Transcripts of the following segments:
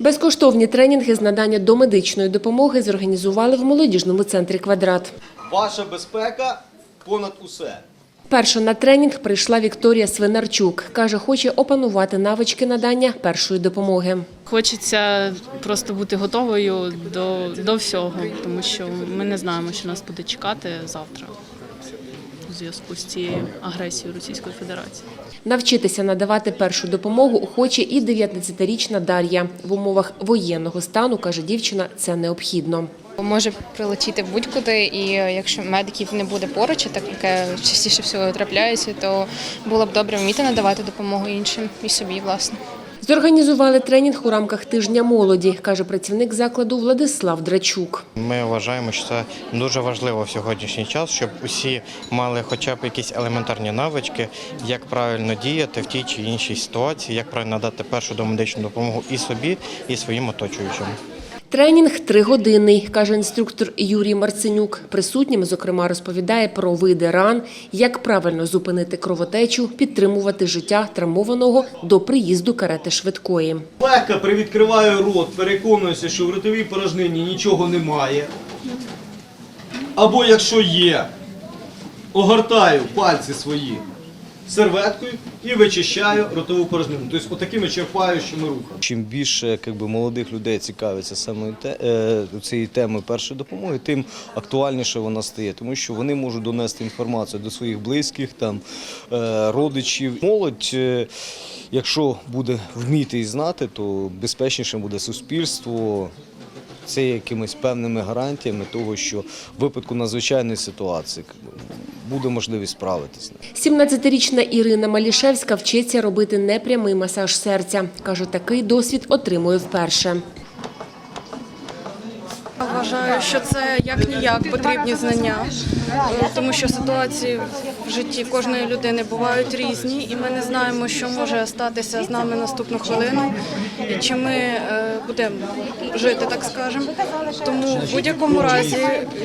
Безкоштовні тренінги з надання домедичної допомоги зорганізували в молодіжному центрі «Квадрат». Ваша безпека понад усе. Перша на тренінг прийшла Вікторія Свинарчук. Каже, хоче опанувати навички надання першої допомоги. Хочеться просто бути готовою до, до всього, тому що ми не знаємо, що нас буде чекати завтра у зв'язку з цією агресією Російської Федерації. Навчитися надавати першу допомогу хоче і 19-річна Дар'я. В умовах воєнного стану, каже дівчина, це необхідно. Може прилетіти будь-куди, і якщо медиків не буде поруч, а таке частіше всього трапляється, то було б добре вміти надавати допомогу іншим і собі, власне. Зорганізували тренінг у рамках тижня молоді, каже працівник закладу Владислав Драчук. Ми вважаємо, що це дуже важливо в сьогоднішній час, щоб усі мали хоча б якісь елементарні навички, як правильно діяти в тій чи іншій ситуації, як правильно надати першу домедичну допомогу і собі, і своїм оточуючим. Тренінг тригодинний, каже інструктор Юрій Марценюк. Присутнім, зокрема, розповідає про види ран, як правильно зупинити кровотечу, підтримувати життя травмованого до приїзду карети швидкої. Легко привідкриваю рот, переконуюся, що в ротовій порожнині нічого немає. Або якщо є, огортаю пальці свої серветкою і вичищаю ротову порожнину. Тобто отакими черпаючими рухами. Чим більше якби, молодих людей цікавиться саме те, е, цією темою першої допомоги, тим актуальніше вона стає, тому що вони можуть донести інформацію до своїх близьких, там, е, родичів. Молодь, е, якщо буде вміти і знати, то безпечнішим буде суспільство. Це якимись певними гарантіями того, що в випадку надзвичайної ситуації буде можливість справитися. 17-річна Ірина Малішевська вчиться робити непрямий масаж серця. Каже, такий досвід отримує вперше. Вважаю, що це як ніяк потрібні знання, е, тому що ситуації в житті кожної людини бувають різні, і ми не знаємо, що може статися з нами наступну хвилину, і чи ми е, будемо жити, так скажемо. Тому в будь-якому разі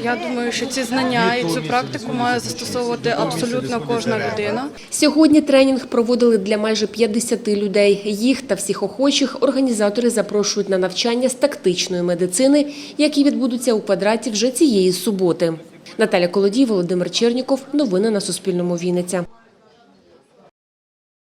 я думаю, що ці знання і цю практику має застосовувати абсолютно кожна людина. Сьогодні тренінг проводили для майже 50 людей. Їх та всіх охочих організатори запрошують на навчання з тактичної медицини, які відбудуться у квадраті вже цієї суботи. Наталя Колодій, Володимир Черніков. Новини на Суспільному. Вінниця.